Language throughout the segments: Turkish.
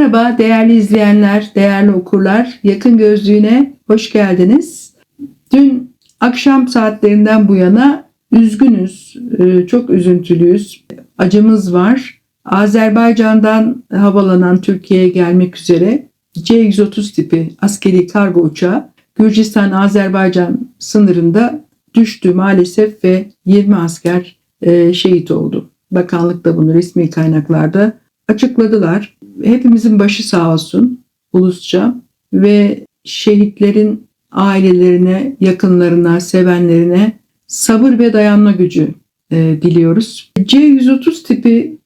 Merhaba değerli izleyenler, değerli okurlar. Yakın gözlüğüne hoş geldiniz. Dün akşam saatlerinden bu yana üzgünüz, e, çok üzüntülüyüz. Acımız var. Azerbaycan'dan havalanan Türkiye'ye gelmek üzere C-130 tipi askeri kargo uçağı Gürcistan-Azerbaycan sınırında düştü maalesef ve 20 asker e, şehit oldu. Bakanlık da bunu resmi kaynaklarda açıkladılar. Hepimizin başı sağ olsun ulusça ve şehitlerin ailelerine, yakınlarına, sevenlerine sabır ve dayanma gücü e, diliyoruz. C-130 tipi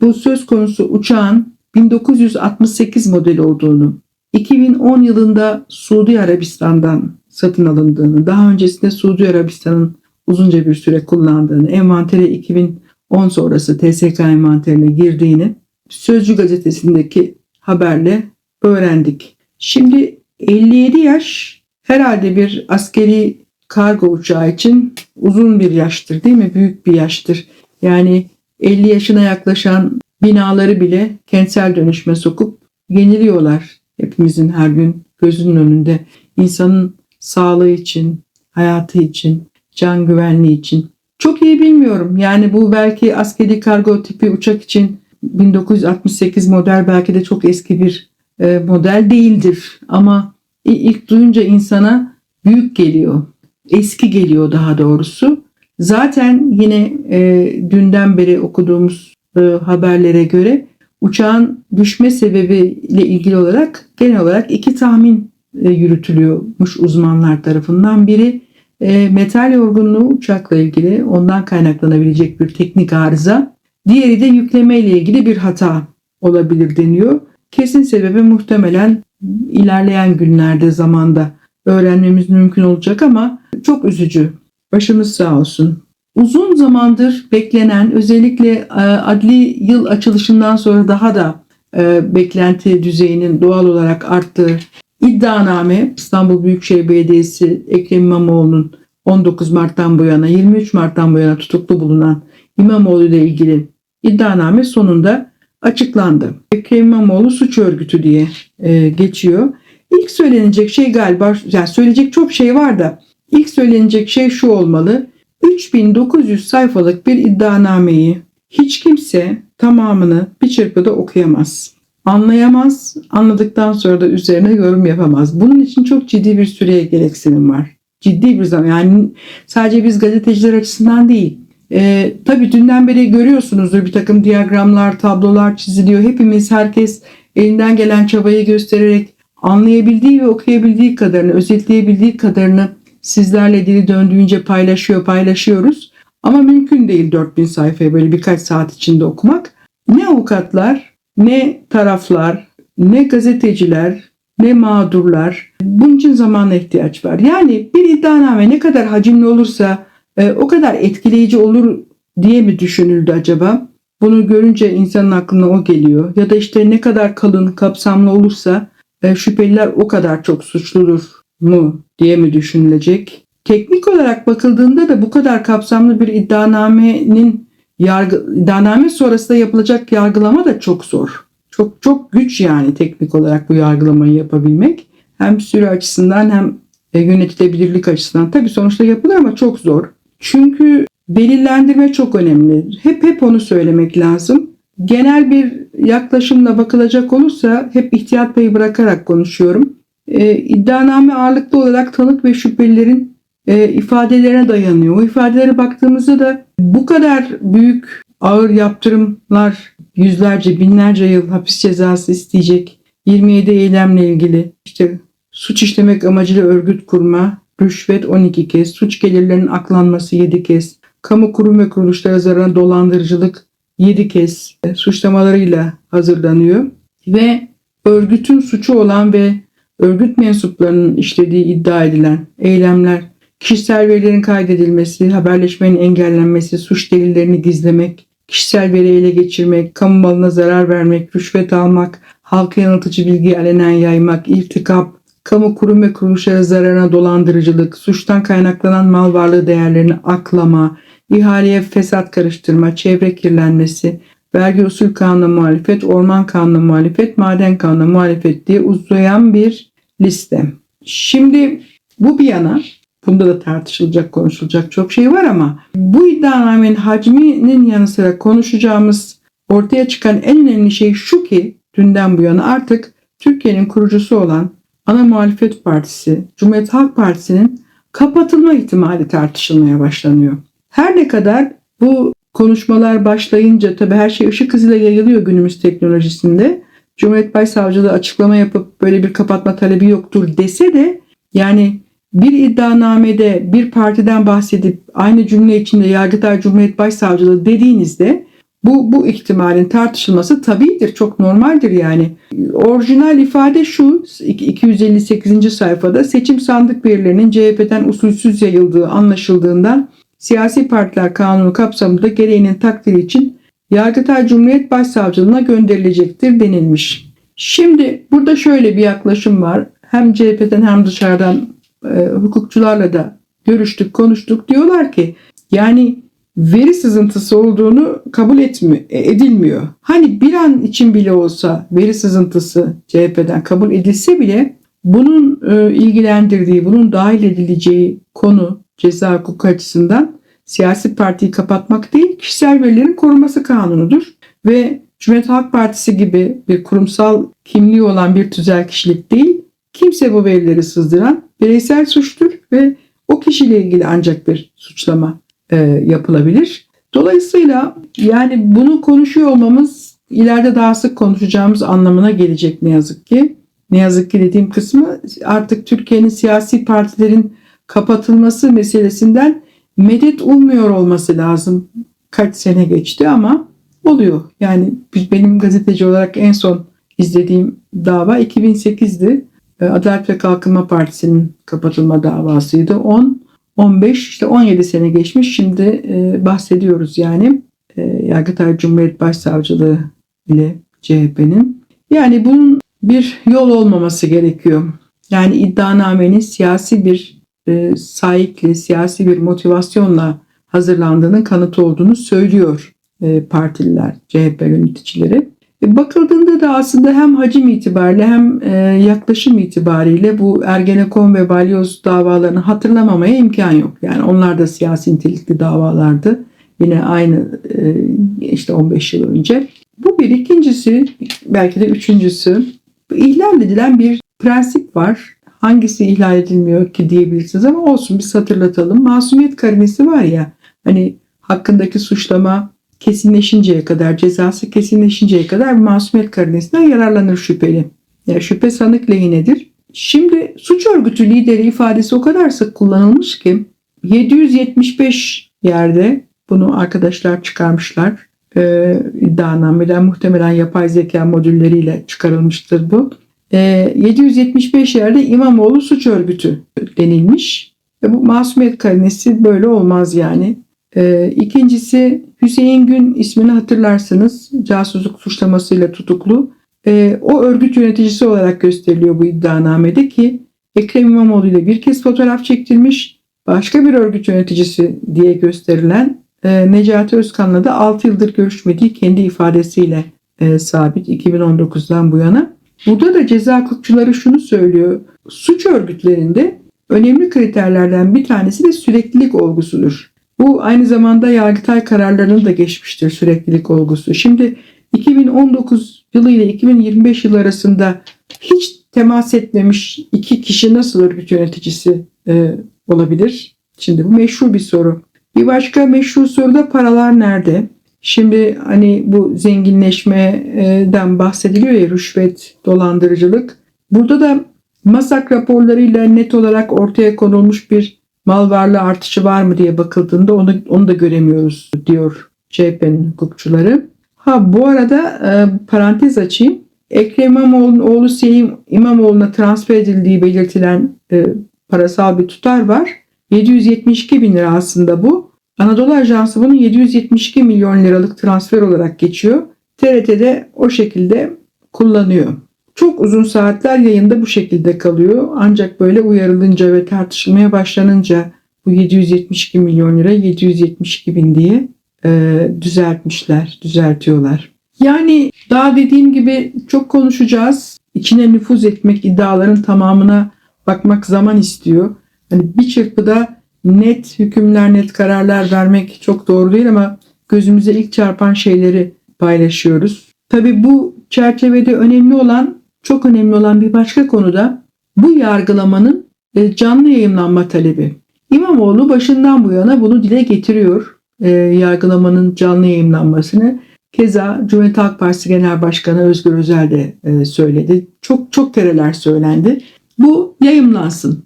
bu söz konusu uçağın 1968 model olduğunu, 2010 yılında Suudi Arabistan'dan satın alındığını, daha öncesinde Suudi Arabistan'ın uzunca bir süre kullandığını, envantere 2010 sonrası TSK envanterine girdiğini Sözcü gazetesindeki haberle öğrendik. Şimdi 57 yaş herhalde bir askeri kargo uçağı için uzun bir yaştır değil mi? Büyük bir yaştır. Yani 50 yaşına yaklaşan binaları bile kentsel dönüşme sokup yeniliyorlar. Hepimizin her gün gözünün önünde insanın sağlığı için, hayatı için, can güvenliği için. Çok iyi bilmiyorum. Yani bu belki askeri kargo tipi uçak için 1968 model belki de çok eski bir e, model değildir. Ama ilk duyunca insana büyük geliyor. Eski geliyor daha doğrusu. Zaten yine e, dünden beri okuduğumuz e, haberlere göre uçağın düşme sebebiyle ilgili olarak genel olarak iki tahmin e, yürütülüyormuş uzmanlar tarafından. Biri e, metal yorgunluğu uçakla ilgili ondan kaynaklanabilecek bir teknik arıza. Diğeri de yükleme ile ilgili bir hata olabilir deniyor. Kesin sebebi muhtemelen ilerleyen günlerde zamanda öğrenmemiz mümkün olacak ama çok üzücü. Başımız sağ olsun. Uzun zamandır beklenen özellikle e, adli yıl açılışından sonra daha da e, beklenti düzeyinin doğal olarak arttığı iddianame İstanbul Büyükşehir Belediyesi Ekrem İmamoğlu'nun 19 Mart'tan bu yana 23 Mart'tan bu yana tutuklu bulunan İmamoğlu ile ilgili iddianame sonunda açıklandı. Ekrem İmamoğlu suç örgütü diye e, geçiyor. İlk söylenecek şey galiba yani söyleyecek çok şey var da ilk söylenecek şey şu olmalı. 3900 sayfalık bir iddianameyi hiç kimse tamamını bir çırpıda okuyamaz. Anlayamaz, anladıktan sonra da üzerine yorum yapamaz. Bunun için çok ciddi bir süreye gereksinim var. Ciddi bir zaman yani sadece biz gazeteciler açısından değil e, tabii dünden beri görüyorsunuzdur bir takım diyagramlar, tablolar çiziliyor. Hepimiz, herkes elinden gelen çabayı göstererek anlayabildiği ve okuyabildiği kadarını, özetleyebildiği kadarını sizlerle dili döndüğünce paylaşıyor, paylaşıyoruz. Ama mümkün değil 4000 sayfayı böyle birkaç saat içinde okumak. Ne avukatlar, ne taraflar, ne gazeteciler, ne mağdurlar. Bunun için zamana ihtiyaç var. Yani bir iddianame ne kadar hacimli olursa e, o kadar etkileyici olur diye mi düşünüldü acaba? Bunu görünce insanın aklına o geliyor. Ya da işte ne kadar kalın, kapsamlı olursa e, şüpheliler o kadar çok suçludur mu diye mi düşünülecek? Teknik olarak bakıldığında da bu kadar kapsamlı bir iddianamenin yargı, iddianame sonrasında yapılacak yargılama da çok zor. Çok çok güç yani teknik olarak bu yargılamayı yapabilmek. Hem süre açısından hem e, yönetilebilirlik açısından. Tabii sonuçta yapılır ama çok zor. Çünkü belirlendirme çok önemli. Hep hep onu söylemek lazım. Genel bir yaklaşımla bakılacak olursa hep ihtiyat payı bırakarak konuşuyorum. E, iddianame ağırlıklı olarak tanık ve şüphelilerin e, ifadelerine dayanıyor. O ifadelere baktığımızda da bu kadar büyük ağır yaptırımlar yüzlerce binlerce yıl hapis cezası isteyecek 27 eylemle ilgili işte suç işlemek amacıyla örgüt kurma, rüşvet 12 kez, suç gelirlerinin aklanması 7 kez, kamu kurum ve kuruluşlara zararına dolandırıcılık 7 kez suçlamalarıyla hazırlanıyor ve örgütün suçu olan ve örgüt mensuplarının işlediği iddia edilen eylemler, kişisel verilerin kaydedilmesi, haberleşmenin engellenmesi, suç delillerini gizlemek, kişisel veri ele geçirmek, kamu malına zarar vermek, rüşvet almak, halka yanıltıcı bilgi alenen yaymak, irtikap, kamu kurum ve kuruluşlara zararına dolandırıcılık, suçtan kaynaklanan mal varlığı değerlerini aklama, ihaleye fesat karıştırma, çevre kirlenmesi, vergi usul kanuna muhalefet, orman kanuna muhalefet, maden kanuna muhalefet diye uzayan bir liste. Şimdi bu bir yana bunda da tartışılacak, konuşulacak çok şey var ama bu iddianamenin hacminin yanı sıra konuşacağımız ortaya çıkan en önemli şey şu ki dünden bu yana artık Türkiye'nin kurucusu olan ana muhalefet partisi, Cumhuriyet Halk Partisi'nin kapatılma ihtimali tartışılmaya başlanıyor. Her ne kadar bu konuşmalar başlayınca tabii her şey ışık hızıyla yayılıyor günümüz teknolojisinde. Cumhuriyet Başsavcılığı açıklama yapıp böyle bir kapatma talebi yoktur dese de yani bir iddianamede bir partiden bahsedip aynı cümle içinde Yargıtay Cumhuriyet Başsavcılığı dediğinizde bu, bu ihtimalin tartışılması tabidir, çok normaldir yani. Orijinal ifade şu, 258. sayfada seçim sandık verilerinin CHP'den usulsüz yayıldığı anlaşıldığından siyasi partiler kanunu kapsamında gereğinin takdiri için Yargıtay Cumhuriyet Başsavcılığına gönderilecektir denilmiş. Şimdi burada şöyle bir yaklaşım var. Hem CHP'den hem dışarıdan e, hukukçularla da görüştük, konuştuk. Diyorlar ki yani veri sızıntısı olduğunu kabul etmi, edilmiyor. Hani bir an için bile olsa veri sızıntısı CHP'den kabul edilse bile bunun e, ilgilendirdiği, bunun dahil edileceği konu ceza hukuku açısından siyasi partiyi kapatmak değil, kişisel verilerin korunması kanunudur. Ve Cumhuriyet Halk Partisi gibi bir kurumsal kimliği olan bir tüzel kişilik değil, kimse bu verileri sızdıran bireysel suçtur ve o kişiyle ilgili ancak bir suçlama e, yapılabilir. Dolayısıyla yani bunu konuşuyor olmamız ileride daha sık konuşacağımız anlamına gelecek ne yazık ki. Ne yazık ki dediğim kısmı artık Türkiye'nin siyasi partilerin kapatılması meselesinden medet ummuyor olması lazım. Kaç sene geçti ama oluyor. Yani benim gazeteci olarak en son izlediğim dava 2008'di. E, Adalet ve Kalkınma Partisi'nin kapatılma davasıydı. 10 15 işte 17 sene geçmiş şimdi e, bahsediyoruz yani e, Yargıtay Cumhuriyet Başsavcılığı ile CHP'nin. Yani bunun bir yol olmaması gerekiyor. Yani iddianamenin siyasi bir e, sahipli, siyasi bir motivasyonla hazırlandığının kanıtı olduğunu söylüyor e, partililer, CHP yöneticileri. E, bakıldığında da aslında hem hacim itibariyle hem e, yaklaşım itibariyle bu Ergenekon ve Balyoz davalarını hatırlamamaya imkan yok. Yani onlar da siyasi nitelikli davalardı. Yine aynı e, işte 15 yıl önce. Bu bir. ikincisi belki de üçüncüsü ihlal edilen bir prensip var. Hangisi ihlal edilmiyor ki diyebilirsiniz ama olsun biz hatırlatalım. Masumiyet karinesi var ya hani hakkındaki suçlama kesinleşinceye kadar, cezası kesinleşinceye kadar masumiyet karinesinden yararlanır şüpheli. Yani şüphe sanık lehinedir. Şimdi suç örgütü lideri ifadesi o kadar sık kullanılmış ki 775 yerde bunu arkadaşlar çıkarmışlar. Ee, iddianameden muhtemelen yapay zeka modülleriyle çıkarılmıştır bu. Ee, 775 yerde İmamoğlu suç örgütü denilmiş. Ve bu masumiyet karinesi böyle olmaz yani. Ee, ikincisi Hüseyin Gün ismini hatırlarsınız. Casusluk suçlamasıyla tutuklu. Ee, o örgüt yöneticisi olarak gösteriliyor bu iddianamede ki Ekrem İmamoğlu ile bir kez fotoğraf çektirmiş. Başka bir örgüt yöneticisi diye gösterilen e, Necati Özkan'la da 6 yıldır görüşmediği kendi ifadesiyle e, sabit 2019'dan bu yana. Burada da ceza hukukçuları şunu söylüyor. Suç örgütlerinde önemli kriterlerden bir tanesi de süreklilik olgusudur. Bu aynı zamanda Yargıtay kararlarını da geçmiştir süreklilik olgusu. Şimdi 2019 yılı ile 2025 yıl arasında hiç temas etmemiş iki kişi nasıl örgüt yöneticisi e, olabilir? Şimdi bu meşru bir soru. Bir başka meşru soru da paralar nerede? Şimdi hani bu zenginleşmeden bahsediliyor ya rüşvet, dolandırıcılık. Burada da MASAK raporlarıyla net olarak ortaya konulmuş bir mal varlığı artışı var mı diye bakıldığında onu, onu da göremiyoruz diyor CHP'nin hukukçuları. Ha bu arada e, parantez açayım. Ekrem İmamoğlu'nun oğlu Selim İmamoğlu'na transfer edildiği belirtilen e, parasal bir tutar var. 772 bin lira aslında bu. Anadolu Ajansı bunu 772 milyon liralık transfer olarak geçiyor. TRT'de o şekilde kullanıyor. Çok uzun saatler yayında bu şekilde kalıyor. Ancak böyle uyarılınca ve tartışılmaya başlanınca bu 772 milyon lira 772 bin diye e, düzeltmişler, düzeltiyorlar. Yani daha dediğim gibi çok konuşacağız. İçine nüfuz etmek, iddiaların tamamına bakmak zaman istiyor. Hani bir çırpıda net hükümler, net kararlar vermek çok doğru değil ama gözümüze ilk çarpan şeyleri paylaşıyoruz. Tabii bu çerçevede önemli olan, çok önemli olan bir başka konuda bu yargılamanın e, canlı yayınlanma talebi. İmamoğlu başından bu yana bunu dile getiriyor. E, yargılamanın canlı yayınlanmasını. Keza Cumhuriyet Halk Partisi Genel Başkanı Özgür Özel de e, söyledi. Çok çok kereler söylendi. Bu yayımlansın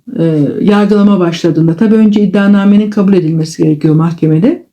yargılama başladığında. Tabii önce iddianamenin kabul edilmesi gerekiyor mahkemede.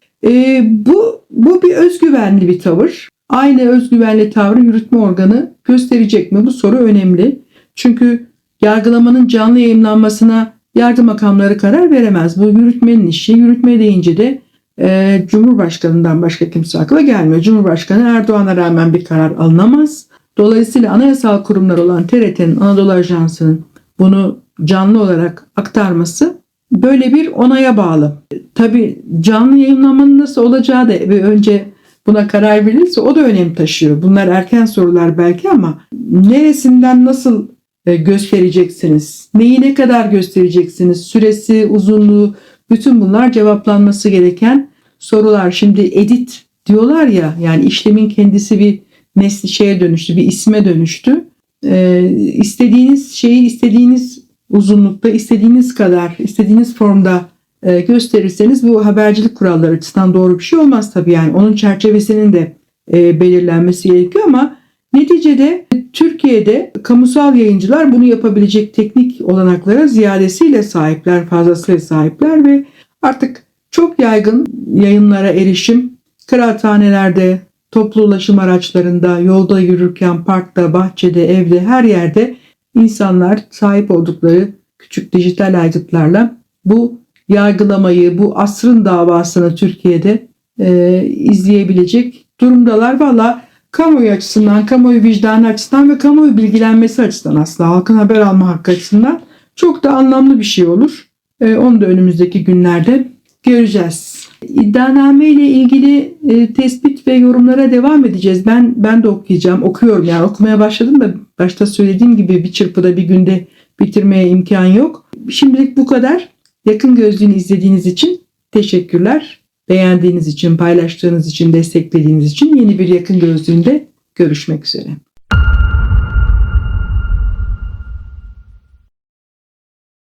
Bu, bu bir özgüvenli bir tavır. Aynı özgüvenli tavrı yürütme organı gösterecek mi? Bu soru önemli. Çünkü yargılamanın canlı yayınlanmasına yargı makamları karar veremez. Bu yürütmenin işi. Yürütme deyince de e, Cumhurbaşkanından başka kimse akla gelmiyor. Cumhurbaşkanı Erdoğan'a rağmen bir karar alınamaz. Dolayısıyla anayasal kurumlar olan TRT'nin, Anadolu Ajansı'nın bunu canlı olarak aktarması böyle bir onaya bağlı. Tabii canlı yayınlamanın nasıl olacağı da önce buna karar verilirse o da önem taşıyor. Bunlar erken sorular belki ama neresinden nasıl e, göstereceksiniz? Neyi ne kadar göstereceksiniz? Süresi, uzunluğu, bütün bunlar cevaplanması gereken sorular. Şimdi edit diyorlar ya yani işlemin kendisi bir nesli şeye dönüştü, bir isme dönüştü. Ee, istediğiniz şeyi istediğiniz uzunlukta, istediğiniz kadar, istediğiniz formda e, gösterirseniz bu habercilik kuralları açısından doğru bir şey olmaz tabii yani. Onun çerçevesinin de e, belirlenmesi gerekiyor ama neticede Türkiye'de kamusal yayıncılar bunu yapabilecek teknik olanaklara ziyadesiyle sahipler, fazlasıyla sahipler ve artık çok yaygın yayınlara erişim kıraathanelerde, toplu ulaşım araçlarında, yolda yürürken, parkta, bahçede, evde, her yerde insanlar sahip oldukları küçük dijital aygıtlarla bu yargılamayı, bu asrın davasını Türkiye'de e, izleyebilecek durumdalar. Valla kamuoyu açısından, kamuoyu vicdanı açısından ve kamuoyu bilgilenmesi açısından aslında halkın haber alma hakkı açısından çok da anlamlı bir şey olur. E, onu da önümüzdeki günlerde göreceğiz. İddianame ile ilgili e, tespit ve yorumlara devam edeceğiz. Ben ben de okuyacağım. Okuyorum yani okumaya başladım da başta söylediğim gibi bir çırpıda bir günde bitirmeye imkan yok. Şimdilik bu kadar. Yakın gözlüğünü izlediğiniz için teşekkürler. Beğendiğiniz için, paylaştığınız için, desteklediğiniz için yeni bir yakın gözlüğünde görüşmek üzere.